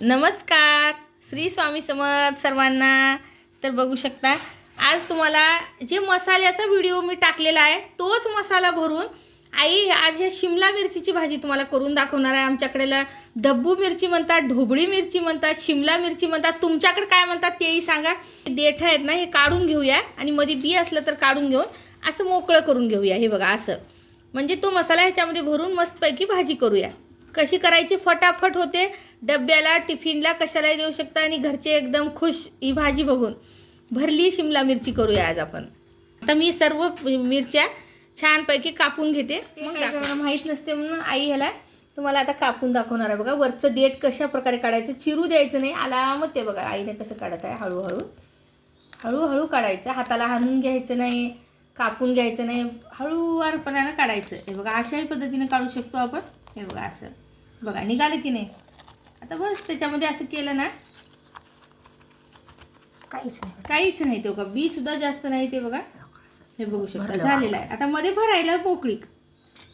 नमस्कार श्री स्वामी समर्थ सर्वांना. तर बघू शकता आज तुम्हाला जे मसाल्याचा व्हिडिओ मी टाकलेला आहे तोच मसाला भरून आई आज ह्या शिमला मिरचीची भाजी तुम्हाला करून दाखवणार आहे. आमच्याकडेला डब्बू मिरची म्हणतात ढोबळी मिरची म्हणतात शिमला मिरची म्हणतात. तुमच्याकडे काय म्हणतात तेही सांगा. देठ आहेत ना हे काढून घेऊया. आणि मध्ये बी असलं तर काढून घेऊन असं मोकळं करून घेऊया. हे बघा असं. म्हणजे तो मसाला ह्याच्यामध्ये भरून मस्तपैकी भाजी करूया. कशी करायची फटाफट होते डब्याला टिफिनला कशालाही देऊ शकता आणि घरचे एकदम खुश ही भाजी बघून. भरली शिमला मिरची करूया आज आपण. आता मी सर्व मिरच्या छानपैकी कापून घेते. मग माहीत नसते म्हणून आई ह्याला तुम्हाला आता कापून दाखवणार आहे बघा. वरचं देठ कशा प्रकारे काढायचं चिरू द्यायचं नाही आला मग ते बघा. आईने कसं काढत आहे हळूहळू. हळूहळू काढायचं. हाताला हाणून घ्यायचं नाही कापून घ्यायचं नाही. हळूवारपणानं काढायचं. हे बघा अशाही पद्धतीने काढू शकतो आपण. हे बघा असं. बघा निघालं की नाही. आता बस त्याच्यामध्ये असं केलं ना. काहीच नाही. काहीच नाही ते बघा बी सुद्धा जास्त नाही ते बघा. हे बघू शकता झालेलं आहे. आता मध्ये भरायला पोकळी.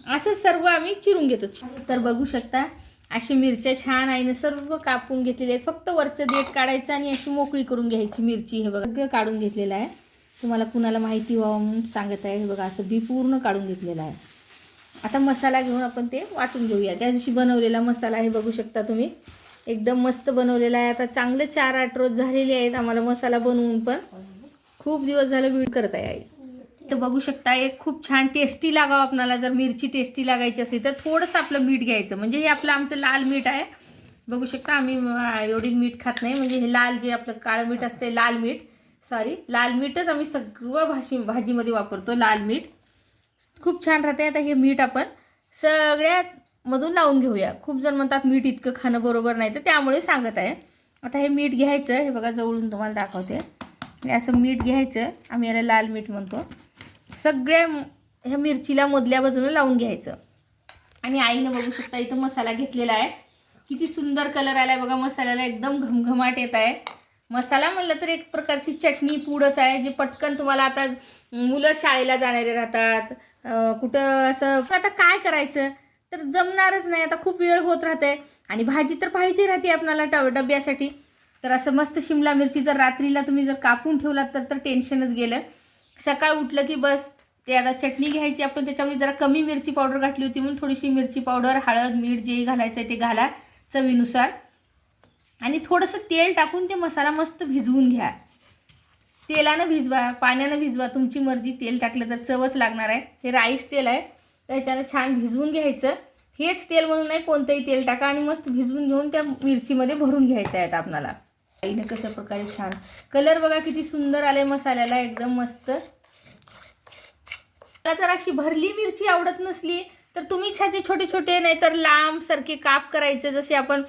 असं सर्व आम्ही चिरून घेतो. तर बघू शकता अशी मिरच्या छान आईने सर्व कापून घेतलेले आहेत. फक्त वरचं देठ काढायचं आणि अशी मोकळी करून घ्यायची मिरची. हे बघा सगळं काढून घेतलेलं आहे. तुम्हाला कुणाला माहिती व्हावं म्हणून सांगत आहे. हे बघा असं बी पूर्ण काढून घेतलेलं आहे. आता मसाला घेऊन आपण ते वाटून घेऊया. त्या दिवशी बनवलेला मसाला हे बघू शकता तुम्ही. एकदम मस्त बनवलेला आहे. आता चांगले चार आठ रोज झालेले आहेत. आम्हाला मसाला बनवून पण खूप दिवस झाले वीड करत आहे आई. तर बघू शकता एक खूप छान टेस्टी लागावं आपणाला. जर मिरची टेस्टी लागायची असेल तर थोडंसं आपलं मीठ घ्यायचं. म्हणजे हे आपलं आमचं लाल मीठ आहे. बघू शकता आम्ही एवढी मीठ खात नाही. म्हणजे हे लाल जे आपलं काळं मीठ असते लाल मीठ. सॉरी लाल मीठच आम्ही सर्व भाजी भाजीमध्ये वापरतो लाल मीठ. खूप छान राहते. आता हे मीठ आपण सगळ्यात मधून लावून घेऊया. खूप जण म्हणतात मीठ इतकं खाणं बरोबर नाही तर त्यामुळे सांगत आहे. आता हे मीठ घ्यायचं. हे बघा जवळून तुम्हाला दाखवते. असं मीठ घ्यायचं. आम्ही याला लाल मीठ म्हणतो. सगळ्या ह्या मिरचीला मधल्या बाजूनं लावून घ्यायचं. आणि आईनं बघू शकता इथं मसाला घेतलेला आहे. किती सुंदर कलर आला आहे बघा. मसाल्याला एकदम घमघमाट येत आहे. मसाला म्हणलं तर एक प्रकारची चटणी पूडच आहे जे पटकन तुम्हाला आता मुलं शाळेला जाणारे राहतात. कुठं असं आता काय करायचं? तर जमणारच नाही. आता खूप वेळ होत राहते आणि भाजी तर पाहिजे राहते आपणाला टव डब्यासाठी. तर असं मस्त शिमला मिरची जर रात्रीला तुम्ही जर कापून ठेवलात तर तर टेन्शनच गेलं. सकाळ उठलं की बस ते आता चटणी घ्यायची आपण त्याच्यामध्ये जरा कमी मिरची पावडर घातली होती म्हणून थोडीशी मिरची पावडर हळद मीठ जे घालायचं आहे ते घाला चवीनुसार. आणि थोडंसं तेल टाकून ते मसाला मस्त भिजवून घ्या. तेलानं भिजवा पाण्यानं भिजवा तुमची मर्जी तेल टाकलं तर चवच लागणार आहे. हे राईस तेल आहे. त्याच्यानं छान भिजवून घ्यायचं. हेच तेल म्हणून नाही कोणतंही तेल टाका आणि मस्त भिजवून घेऊन त्या मिरचीमध्ये भरून घ्यायचं आहेत आपणाला आईनं कशा प्रकारे छान. कलर बघा किती सुंदर आले मसाल्याला एकदम मस्त. मला जर अशी भरली मिरची आवडत नसली तर तुम्ही छाचे छोटे छोटे नाहीतर लांब सारखे काप करायचे जसे आपण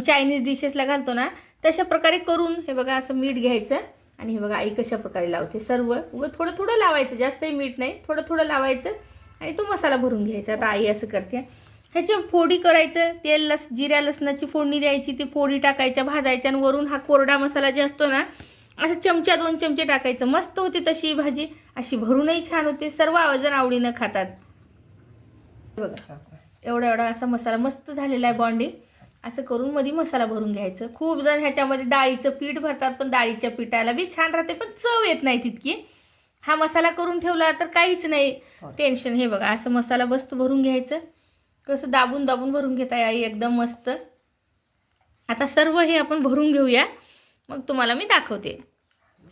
चायनीज डिशेसला घालतो ना तशा प्रकारे करून हे बघा असं मीठ घ्यायचं. आणि हे बघा आई कशा प्रकारे लावते. सर्व उगं थोडं थोडं लावायचं जास्तही मीठ नाही थोडं थोडं लावायचं आणि तो मसाला भरून घ्यायचा. आता आई असं करते. ह्याची फोडी करायचं तेल लस जिऱ्या लसणाची फोडणी द्यायची ती फोडी टाकायच्या भाजायच्या आणि वरून हा कोरडा मसाला जे असतो ना असं चमचा दोन चमचे टाकायचं. मस्त होते तशी ही भाजी. अशी भरूनही छान होते. सर्व आवजण आवडीनं खातात. बघा एवढा एवढा असा मसाला मस्त झालेला आहे बॉन्डिंग असं करून मध्ये मसाला भरून घ्यायचं. खूप जण ह्याच्यामध्ये डाळीचं पीठ भरतात पण डाळीच्या पिठाला बी छान राहते पण चव येत नाही तितकी. हा मसाला करून ठेवला तर काहीच नाही. टेन्शन हे बघा असं मसाला मस्त भरून घ्यायचं. कसं दाबून दाबून भरून घेत आई एकदम मस्त. आता सर्व हे आपण भरून घेऊया. मग तुम्हाला मी दाखवते.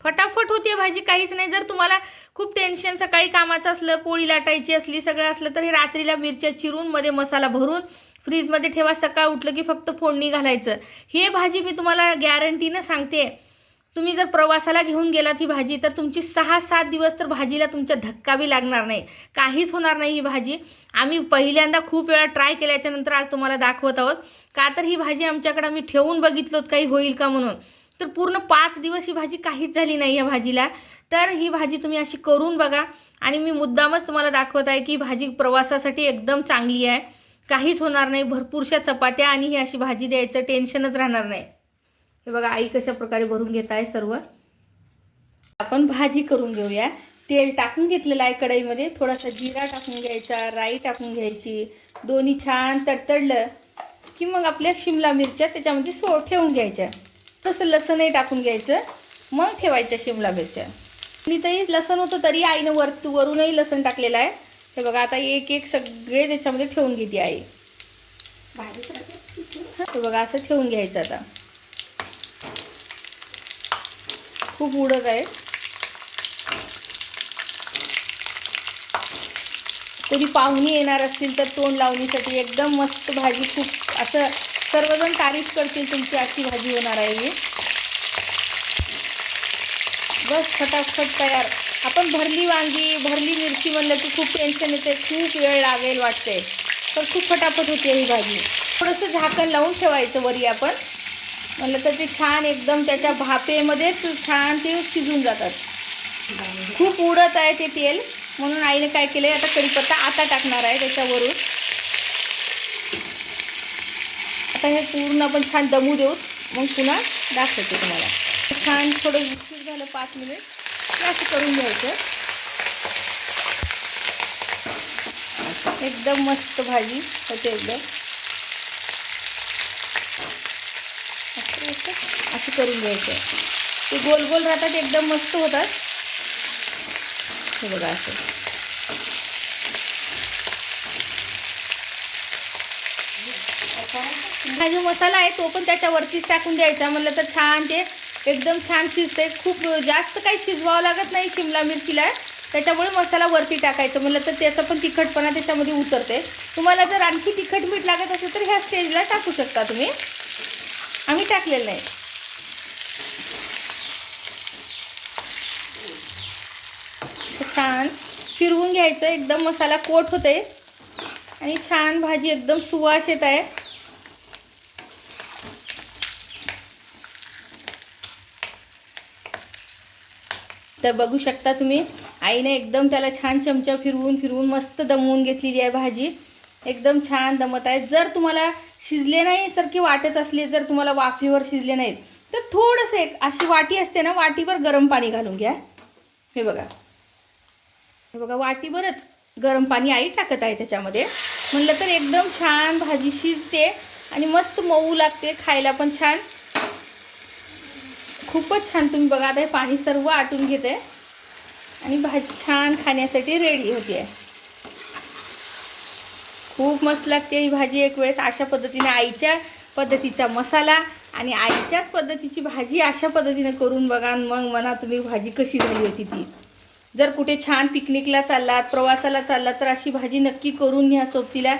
फटाफट होते भाजी काहीच नाही. जर तुम्हाला खूप टेन्शन सकाळी कामाचं असलं पोळी लाटायची असली सगळं असलं तर हे रात्रीला मिरच्या चिरून मध्ये मसाला भरून फ्रीजमध्ये ठेवा सकाळ उठलं की फक्त फोडणी घालायचं. हे भाजी मी तुम्हाला गॅरंटीनं सांगते. तुम्ही जर प्रवासाला घेऊन गेलात ही भाजी तर तुमची सहा सात दिवस तर भाजीला तुमच्या धक्कावी लागणार नाही. काहीच होणार नाही ही भाजी. आम्ही पहिल्यांदा खूप वेळा ट्राय केल्याच्यानंतर आज तुम्हाला दाखवत आहोत. का तर ही भाजी आमच्याकडे आम्ही ठेवून बघितलोत काही होईल का म्हणून. तर पूर्ण पाच दिवस ही भाजी काहीच झाली नाही या भाजीला. तर ही भाजी तुम्ही अशी करून बघा. आणि मी मुद्दामच तुम्हाला दाखवत आहे की भाजी प्रवासासाठी एकदम चांगली आहे. काहीच होणार नाही. भरपूरशा चपात्या आणि ही अशी भाजी द्यायचं टेन्शनच राहणार नाही. हे बघा आई कशा प्रकारे भरून घेत आहे सर्व. आपण भाजी करून घेऊया. तेल टाकून घेतलेलं आहे कढईमध्ये. थोडासा जिरा टाकून घ्यायचा राई टाकून घ्यायची. दोन्ही छान तडतडलं की मग आपल्या शिमला मिरच्या त्याच्यामध्ये सो ठेवून घ्यायच्या. तसं लसणही टाकून घ्यायचं. मग ठेवायच्या शिमला मिरच्या. मी तरी लसण होतं तरी आईनं वर वरूनही लसण टाकलेलं आहे. हे बघा आता एक एक सगळे त्याच्यामध्ये ठेवून घेते आई. हे बघा असं ठेवून घ्यायचं आता. खूप उडत आहे. कोणी पाहुणे येणार असतील तर तोंड लावणीसाठी एकदम मस्त भाजी खूप असं सर्वजण तारीफ करतील तुमची अशी भाजी होणार आहे ही. बस फटाफट तयार. आपण भरली वांगी भरली मिरची म्हणलं की खूप टेन्शन येते खूप वेळ लागेल वाटते. तर खूप फटाफट होते ही भाजी. थोडंसं झाकण लावून ठेवायचं वरी आपण. म्हणलं तर ते छान एकदम त्याच्या भापेमध्येच छान ते शिजून जातात. खूप उडत आहे ते तेल. म्हणून आईने काय केलंय आता कढीपत्ता आता टाकणार आहे त्याच्यावरून. आता हे पूर्ण आपण छान दमू देऊ. मग पुन्हा दाखवते तुम्हाला. छान थोडं उशीर झालं पाच मिनिट. हे असं करून घ्यायचं. एकदम मस्त भाजी होते एकदम. असं असं करून घ्यायचं. ते गोल गोल राहतात एकदम मस्त होतात. हे बघा असं. हा जो मसाला आहे तो पण त्याच्यावरतीच टाकून द्यायचा. म्हणलं तर छान ते एकदम छान शिजते खूप जास्त काही शिजवावं लागत नाही शिमला मिरचीला. त्याच्यामुळे मसाला वरती टाकायचं. म्हणलं तर त्याचा पण तिखटपणा त्याच्यामध्ये उतरते तुम्हाला जर आणखी तिखट मीठ लागत असेल तर ह्या स्टेजला टाकू शकता तुम्ही. आम्ही टाकलेलं नाही. छान फिरवून घ्यायचं. एकदम मसाला कोट होते आणि छान भाजी एकदम सुवास येत आहे. तर बघू शकता तुम्ही आईने एकदम त्याला छान चमचा फिरवून फिरवून मस्त दमवून घेतलेली आहे भाजी. एकदम छान दमत आहे. जर तुम्हाला शिजले नाही सारखी वाटत असले जर तुम्हाला वाफेवर शिजले नाहीत तर थोडंसं एक अशी वाटी असते ना वाटीवर गरम पाणी घालून घ्या. हे बघा. हे बघा वाटीवरच गरम पाणी आई टाकत आहे त्याच्यामध्ये. म्हणलं तर एकदम छान भाजी शिजते आणि मस्त मऊ लागते खायला पण छान. खूपच छान तुम्ही बघा आता हे पाणी सर्व आटून घेते. आणि भाजी छान खाण्यासाठी रेडी होते खूप मस्त लागते ही भाजी एक वेळेस अशा पद्धतीने आईच्या पद्धतीचा मसाला आणि आईच्याच पद्धतीची भाजी अशा पद्धतीने करून बघा मग म्हणा तुम्ही भाजी कशी झाली होती ती. जर कुठे छान पिकनिकला चाललात प्रवासाला चाललात तर अशी भाजी नक्की करून घ्या सोबतीला.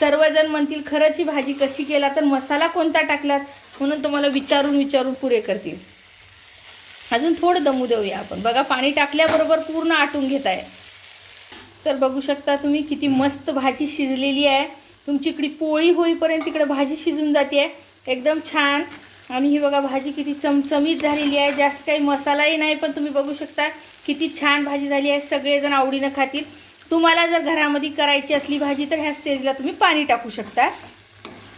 सर्वजण म्हणतील खरंच ही भाजी कशी केला? तर मसाला कोणता टाकलात? म्हणून तुम्हाला विचारून विचारून पुरे करतील. अजून थोडं दमू देऊया आपण. बघा पाणी टाकल्याबरोबर पूर्ण आटून घेत आहे. तर बघू शकता तुम्ही किती मस्त भाजी शिजलेली आहे. तुमची इकडे पोळी होईपर्यंत तिकडे भाजी शिजून जाते. आहे एकदम छान. आणि ही बघा भाजी किती चमचमीत झालेली आहे. जास्त काही मसालाही नाही पण तुम्ही बघू शकता किती छान भाजी झाली आहे. सगळेजण आवडीनं खातील. तुम्हाला जर घरामध्ये करायची असली भाजी तर ह्या स्टेजला तुम्ही पाणी टाकू शकता.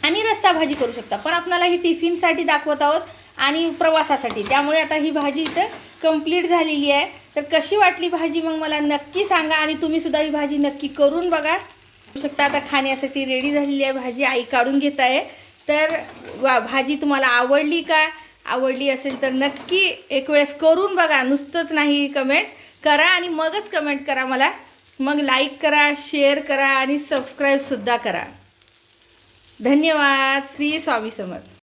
आणि रस्सा भाजी करू शकता. पण आपल्याला ही टिफिनसाठी दाखवत आहोत. आणि प्रवासासाठी. त्यामुळे आता ही भाजी इथं कंप्लीट झालेली आहे. तर कशी वाटली भाजी मग मला नक्की सांगा आणि तुम्हीसुद्धा ही भाजी नक्की करून बघा. शकता आता खाण्यासाठी रेडी झालेली आहे भाजी. आई काढून घेत आहे. तर वा भाजी तुम्हाला आवडली का? आवडली असेल तर नक्की एक वेळेस करून बघा. नुसतंच नाही कमेंट करा आणि मगच कमेंट करा मला. मग लाईक करा शेअर करा आणि सबस्क्राईबसुद्धा करा. धन्यवाद. श्री स्वामी समर्थ.